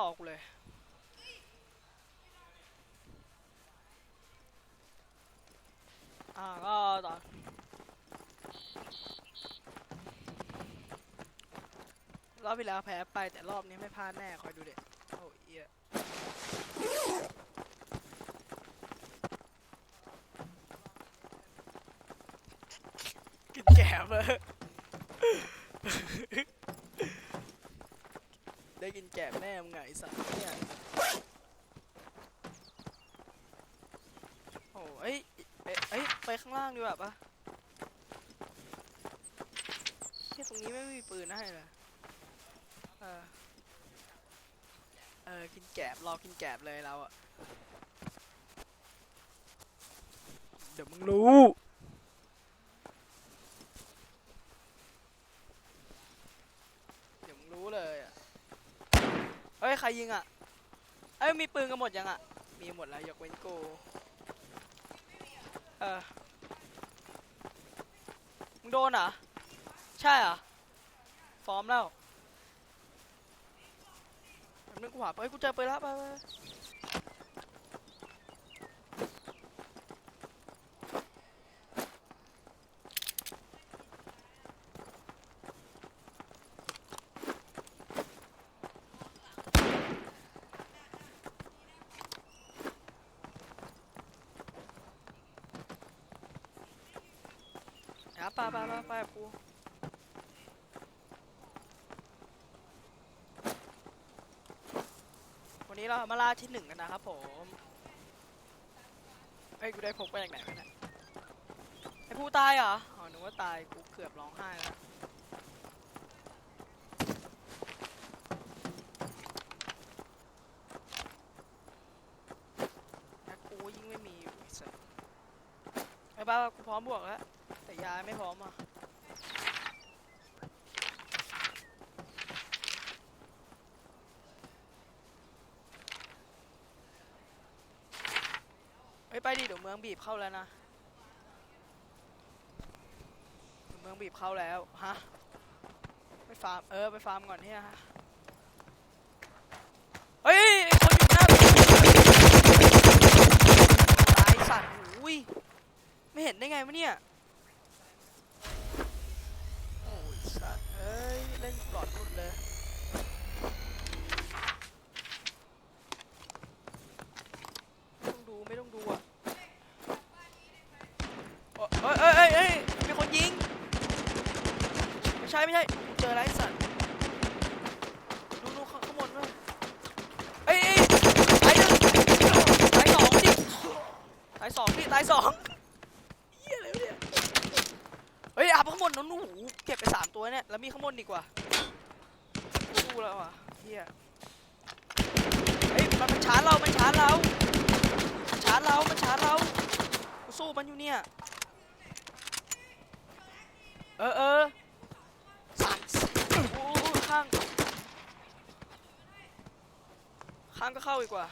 ยไม่หลอกูเลย อ่าก็ต่อรอบที่แล้วแพ้ไปแต่รอบนี้ไม่พลาดแน่คอยดูเด็ดโอ้เอียกินแกมเลย ได้กินแกมแน่มึงไงไอ้สัสเนี่ยโอ้เอ้ยเอ้ยเอ้ยไปข้างล่างดีกว่าปะที่ตรงนี้ไม่มีปืนให้เลยเออเออกินแกบรอกินแกบเลยเราอะเดี๋ยวมึงรู้ เดี๋ยวมึงรู้เลยอะเอ้ย ใครยิงอะ เอ้ยมีปืนกันหมดยังอะ มีหมดแล้วยกเว้นกูเออมึงโดนเหรอ ใช่เหรอ ฟอร์มแล้วแป๊บนึงกูหาเอ้ยกูเจอปืนแล้วไปไป ไปอะไปไปไปไปกูวันนี้เรามาล่าที่หนึ่งกันนะครับผมเฮ้ยกูได้พกไปจากไหนวะเนี่ยไอ้ผู้ตายเหรออ๋อนึกว่าตายกูเกือบร้องไห้แล้วแล้กูยิ่งไม่มีอยู่ไอ้สัสไอ้บ้ากูพร้อมบวกแล้ว ยาไม่พร้อมอะเฮ้ยไปดิเดี๋ยวเมืองบีบเข้าแล้วนะเดี๋ยวเมืองบีบเข้าแล้วฮะไปฟาร์มเออไปฟาร์มก่อนเนี่ยฮะเฮ้ยคนอยู่หน้าตายสัตว์อุ้ยไม่เห็นได้ไงวะเนี่ยโอ้ยสัตว์ เอ้ย เล่นหลอดหลุดเลย ไม่ต้องดูไม่ต้องดูอะเอ้ยเอ้ยเอ้ยเอ้ยมีคนยิง ไม่ใช่ไม่ใช่ เจอไรสัตว์ดูดูข้างข้างบนด้วยเอ้ยเอ้ยตายหนึ่งตายสองดิตายสองดิตายสองเฮียอะไรวะเนี่ย เฮ้ยอัพข้างบนน้องหนูเก็บไปสาม ตัวเนี่ยแล้วมีข้างบนดีกว่าสู้แล้วอะเฮียเฮ้ยมันมันชาร์จเรา มันชาร์จเรา มันชาร์จเรา มันชาร์จเรากูสู้มันอยู่เนี่ย เออเออสั่นโอ้ข้าง ข้างก็เข้าอีกว่า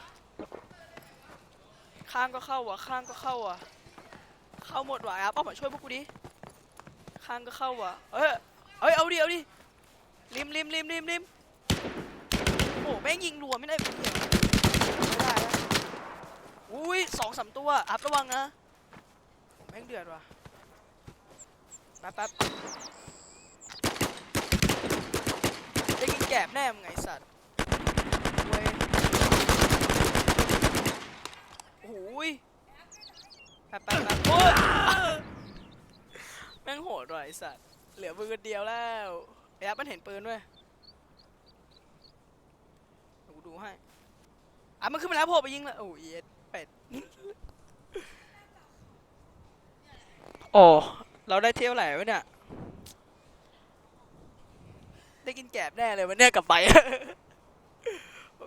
ข้างก็เข้าว่ะ ข้างก็เข้าว่ะ เข้าหมดว่ะแอปเอามาช่วยพวกกูดิ ข้างก็เข้าว่ะ เอ้ย เอ้ยเอาดิเอาดิริมริมริมริมริมโอ้แม่งยิงรัวไม่ได้ไม่ได้แล้วอุ้ยสองสามตัวอัพระวังนะแม่งเดือดว่ะแป๊บแป๊บได้กินแกบแน่มึงไงสัตว์เว้ยโอ้ยแป๊บแป๊บแป๊บโอ้ยแม่งโหดว่ะไอสัตว์ เหลือมือคนเดียวแล้วไอ้ยับมันเห็นปืนด้วยเดี๋ยวกูดูให้อะมันขึ้นมาแล้วโผล่ไปยิงแล้วโอ้ยเย็ดเป็ดโอ้เราได้เที่ยวไหนวะเนี่ยได้กินแกบแน่เลยวันเนี้ยกลับไป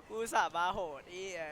กูสาบาโหดอีเอ้